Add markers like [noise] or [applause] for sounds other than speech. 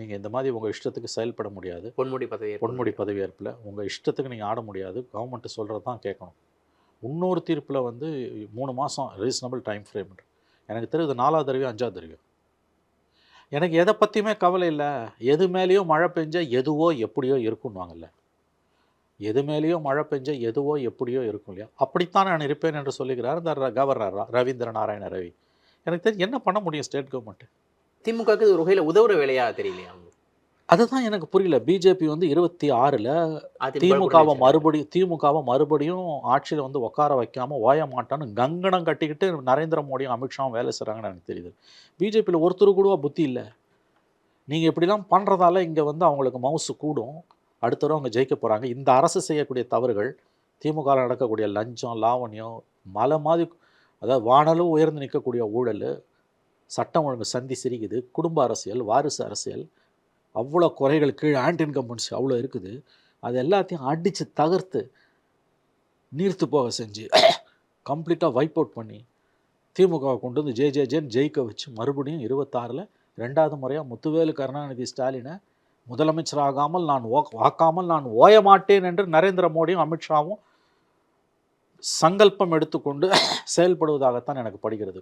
நீங்கள் இந்த மாதிரி உங்கள் இஷ்டத்துக்கு செயல்பட முடியாது. பொன்முடி பதவி பொன்முடி பதவியேற்பில் உங்கள் இஷ்டத்துக்கு நீங்கள் ஆட முடியாது. கவர்மெண்ட்டு சொல்கிறது தான் கேட்கணும். இன்னொரு தீர்ப்பில் வந்து மூணு மாதம் ரீசனபிள் டைம் ஃப்ரேம் எனக்கு தெரியுது நாலாவது தடவையோ அஞ்சாவது தடவையோ. எனக்கு எதை பற்றியுமே கவலை இல்லை. எது மேலேயோ மழை பெஞ்சா எதுவோ எப்படியோ இருக்குன்னுவாங்கல்ல எது மேலேயோ மழை பெஞ்சா எதுவோ எப்படியோ இருக்கும் இல்லையா? அப்படித்தான் நான் இருப்பேன் என்று சொல்லுகிறார் இந்த கவர்னர் ரவீந்திர நாராயண ரவி. எனக்கு தெரிஞ்சு என்ன பண்ண முடியும் ஸ்டேட் கவர்மெண்ட் திமுகவுக்கு இது ஒரு வகையில உதவுற வேலையா தெரியலையா? அதுதான் எனக்கு புரியல. பிஜேபி வந்து இருபத்தி ஆறில் திமுகவை மறுபடியும் திமுகவை மறுபடியும் ஆட்சியில் வந்து உட்கார வைக்காம ஓய மாட்டான்னு கங்கணம் கட்டிக்கிட்டு நரேந்திர மோடியும் அமித்ஷாவும் வேலை செய்கிறாங்கன்னு எனக்கு தெரியுது. பிஜேபியில் ஒருத்தர் கூட புத்தி இல்லை? நீங்கள் இப்படிலாம் பண்ணுறதால இங்கே வந்து அவங்களுக்கு மவுசு கூடும். அடுத்த தடவை அவங்க ஜெயிக்க போகிறாங்க இந்த அரசு செய்யக்கூடிய தவறுகள் திமுகவில் நடக்கக்கூடிய லஞ்சம் லாவண்யம் மலை மாதிரி அதாவது வானலும் உயர்ந்து நிற்கக்கூடிய ஊழல் சட்டம் ஒழுங்கு சந்தி சிரிக்குது. குடும்ப அரசியல் வாரிசு அரசியல். அவ்வளோ குறைகள் கீழே ஆன்டி இன்கம்பன்ஸ் அவ்வளோ இருக்குது. அது எல்லாத்தையும் அடித்து தகர்த்து நீர்த்து போக செஞ்சு [coughs] கம்ப்ளீட்டாக வைப் அவுட் பண்ணி திமுகவை கொண்டு வந்து ஜே ஜே ஜேன்னு ஜெயிக்க வச்சு மறுபடியும் இருபத்தாறில் ரெண்டாவது முறையாக முத்துவேலு கருணாநிதி ஸ்டாலினை முதலமைச்சராகாமல் நான் ஓ வாக்காமல் நான் ஓய மாட்டேன் என்று நரேந்திர மோடியும் அமித்ஷாவும் சங்கல்பம் எடுத்துக்கொண்டு [coughs] செயல்படுவதாகத்தான் எனக்கு படுகிறது.